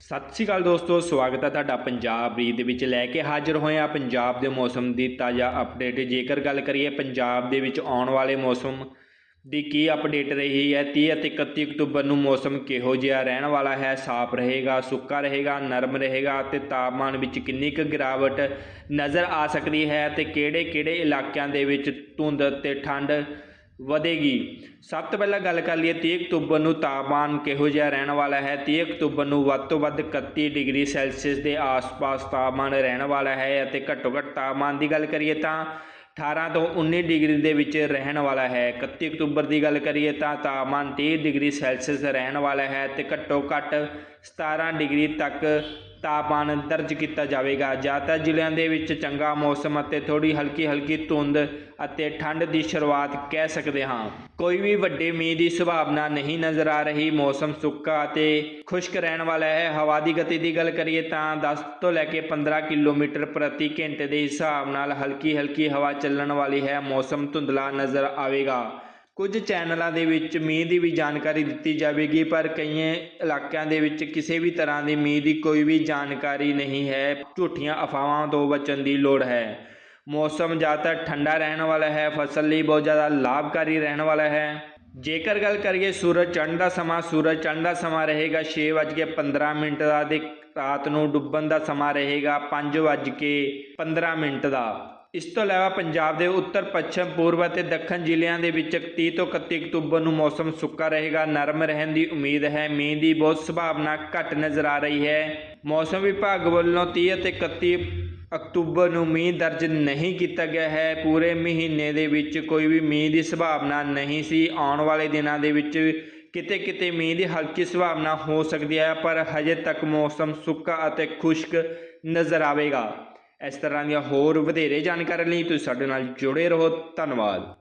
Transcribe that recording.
ਸਤਿ ਸ਼੍ਰੀ ਅਕਾਲ ਦੋਸਤੋ, ਸਵਾਗਤ ਹੈ ਤੁਹਾਡਾ ਪੰਜਾਬ ਰੀਤ ਦੇ ਵਿੱਚ ਲੈ ਕੇ ਹਾਜ਼ਰ ਹੋਏ ਹਾਂ। ਪੰਜਾਬ ਦੇ ਮੌਸਮ ਦੀ ਤਾਜ਼ਾ ਅਪਡੇਟ ਜੇਕਰ ਗੱਲ ਕਰੀਏ ਪੰਜਾਬ ਦੇ ਵਿੱਚ ਆਉਣ ਵਾਲੇ ਮੌਸਮ ਦੀ ਕੀ ਅਪਡੇਟ ਰਹੀ ਹੈ 30 ਅਤੇ 31 ਅਕਤੂਬਰ ਨੂੰ ਮੌਸਮ ਕਿਹੋ ਜਿਹਾ ਰਹਿਣ ਵਾਲਾ ਹੈ? ਸਾਫ਼ ਰਹੇਗਾ, ਸੁੱਕਾ ਰਹੇਗਾ, ਨਰਮ ਰਹੇਗਾ ਤੇ ਤਾਪਮਾਨ ਵਿੱਚ ਕਿੰਨੀ ਕੁ ਗਿਰਾਵਟ ਨਜ਼ਰ ਆ ਸਕਦੀ ਹੈ ਤੇ ਕਿਹੜੇ-ਕਿਹੜੇ ਇਲਾਕਿਆਂ ਦੇ ਵਿੱਚ ਧੁੰਦ ਤੇ ਠੰਡ ਵਧੇਗੀ। ਸਭ ਤੋਂ ਪਹਿਲਾਂ ਗੱਲ ਕਰ ਲਈਏ 30 ਅਕਤੂਬਰ ਨੂੰ ਤਾਪਮਾਨ ਕਿਹੋ ਜਿਹਾ ਰਹਿਣ ਵਾਲਾ ਹੈ? 30 ਅਕਤੂਬਰ ਨੂੰ ਵੱਧ ਤੋਂ ਵੱਧ 31 ਡਿਗਰੀ ਸੈਲਸੀਅਸ ਦੇ ਆਸ-ਪਾਸ ਤਾਪਮਾਨ ਰਹਿਣ ਵਾਲਾ ਹੈ ਅਤੇ ਘੱਟੋ-ਘੱਟ ਤਾਪਮਾਨ ਦੀ ਗੱਲ ਕਰੀਏ ਤਾਂ 18 ਤੋਂ 19 ਡਿਗਰੀ ਦੇ ਵਿੱਚ ਰਹਿਣ ਵਾਲਾ ਹੈ। 31 ਅਕਤੂਬਰ ਦੀ ਗੱਲ ਕਰੀਏ ਤਾਂ ਤਾਪਮਾਨ 30 ਡਿਗਰੀ ਸੈਲਸੀਅਸ ਰਹਿਣ ਵਾਲਾ ਹੈ ਤੇ ਘੱਟੋ ਘੱਟ 17 ਡਿਗਰੀ ਤੱਕ ਤਾਪਮਾਨ ਦਰਜ ਕੀਤਾ ਜਾਵੇਗਾ। ਜ਼ਿਆਦਾਤਰ ਜ਼ਿਲ੍ਹਿਆਂ ਦੇ ਵਿੱਚ ਚੰਗਾ ਮੌਸਮ ਅਤੇ ਥੋੜੀ ਹਲਕੀ ਹਲਕੀ ਧੁੰਦ ਅਤੇ ਠੰਡ ਦੀ ਸ਼ੁਰੂਆਤ ਕਹਿ ਸਕਦੇ ਹਾਂ। ਕੋਈ ਵੀ ਵੱਡੇ ਮੀਂਹ ਦੀ ਸੰਭਾਵਨਾ ਨਹੀਂ ਨਜ਼ਰ ਆ ਰਹੀ। ਮੌਸਮ ਸੁੱਕਾ ਅਤੇ ਖੁਸ਼ਕ ਰਹਿਣ ਵਾਲਾ ਹੈ। ਹਵਾ ਦੀ ਗਤੀ ਦੀ ਗੱਲ ਕਰੀਏ ਤਾਂ 10 ਤੋਂ ਲੈ ਕੇ 15 ਕਿਲੋਮੀਟਰ ਪ੍ਰਤੀ ਘੰਟੇ ਦੇ ਹਿਸਾਬ ਨਾਲ ਹਲਕੀ ਹਲਕੀ ਹਵਾ ਚੱਲਣ ਵਾਲੀ ਹੈ। ਮੌਸਮ ਧੁੰਦਲਾ ਨਜ਼ਰ ਆਵੇਗਾ। ਕੁਝ ਚੈਨਲਾਂ ਦੇ ਵਿੱਚ ਮੀਂਹ ਦੀ ਵੀ ਜਾਣਕਾਰੀ ਦਿੱਤੀ ਜਾਵੇਗੀ, ਪਰ ਕਈਆਂ ਇਲਾਕਿਆਂ ਦੇ ਵਿੱਚ ਕਿਸੇ ਵੀ ਤਰ੍ਹਾਂ ਦੀ ਮੀਂਹ ਦੀ ਕੋਈ ਵੀ ਜਾਣਕਾਰੀ ਨਹੀਂ ਹੈ। ਝੂਠੀਆਂ ਅਫਵਾਹਾਂ ਤੋਂ ਬਚਣ ਦੀ ਲੋੜ ਹੈ। ਮੌਸਮ ਜ਼ਿਆਦਾਤਰ ਠੰਡਾ ਰਹਿਣ ਵਾਲਾ ਹੈ, ਫਸਲ ਲਈ ਬਹੁਤ ਜ਼ਿਆਦਾ ਲਾਭਕਾਰੀ ਰਹਿਣ ਵਾਲਾ ਹੈ। ਜੇਕਰ ਗੱਲ ਕਰੀਏ ਸੂਰਜ ਚੜ੍ਹਨ ਦਾ ਸਮਾਂ, ਸੂਰਜ ਚੜ੍ਹਨ ਦਾ ਸਮਾਂ ਰਹੇਗਾ 6:15 ਮਿੰਟ ਦਾ ਤੇ ਰਾਤ ਨੂੰ ਡੁੱਬਣ ਦਾ ਸਮਾਂ ਰਹੇਗਾ 5:15 ਮਿੰਟ ਦਾ। ਇਸ ਤੋਂ ਇਲਾਵਾ ਪੰਜਾਬ ਦੇ ਉੱਤਰ, ਪੱਛਮ, ਪੂਰਬ ਅਤੇ ਦੱਖਣ ਜ਼ਿਲ੍ਹਿਆਂ ਦੇ ਵਿੱਚ 30 ਤੋਂ 31 ਅਕਤੂਬਰ ਨੂੰ ਮੌਸਮ ਸੁੱਕਾ ਰਹੇਗਾ। ਨਰਮ ਰਹਿਣ ਦੀ ਉਮੀਦ ਹੈ। ਮੀਂਹ ਦੀ ਬਹੁਤ ਸੰਭਾਵਨਾ ਘੱਟ ਨਜ਼ਰ ਆ ਰਹੀ ਹੈ। ਮੌਸਮ ਵਿਭਾਗ ਵੱਲੋਂ 30 ਅਤੇ 31 ਅਕਤੂਬਰ ਨੂੰ ਮੀਂਹ ਦਰਜ ਨਹੀਂ ਕੀਤਾ ਗਿਆ ਹੈ। ਪੂਰੇ ਮਹੀਨੇ ਦੇ ਵਿੱਚ ਕੋਈ ਵੀ ਮੀਂਹ ਦੀ ਸੰਭਾਵਨਾ ਨਹੀਂ ਸੀ। ਆਉਣ ਵਾਲੇ ਦਿਨਾਂ ਦੇ ਵਿੱਚ ਕਿਤੇ ਕਿਤੇ ਮੀਂਹ ਦੀ ਹਲਕੀ ਸੰਭਾਵਨਾ ਹੋ ਸਕਦੀ ਹੈ, ਪਰ ਹਜੇ ਤੱਕ ਮੌਸਮ ਸੁੱਕਾ ਅਤੇ ਖੁਸ਼ਕ ਨਜ਼ਰ ਆਵੇਗਾ। ਇਸ ਤਰ੍ਹਾਂ ਦੀਆਂ ਹੋਰ ਵਧੇਰੇ ਜਾਣਕਾਰੀ ਲਈ ਤੁਸੀਂ ਸਾਡੇ ਨਾਲ ਜੁੜੇ ਰਹੋ। ਧੰਨਵਾਦ।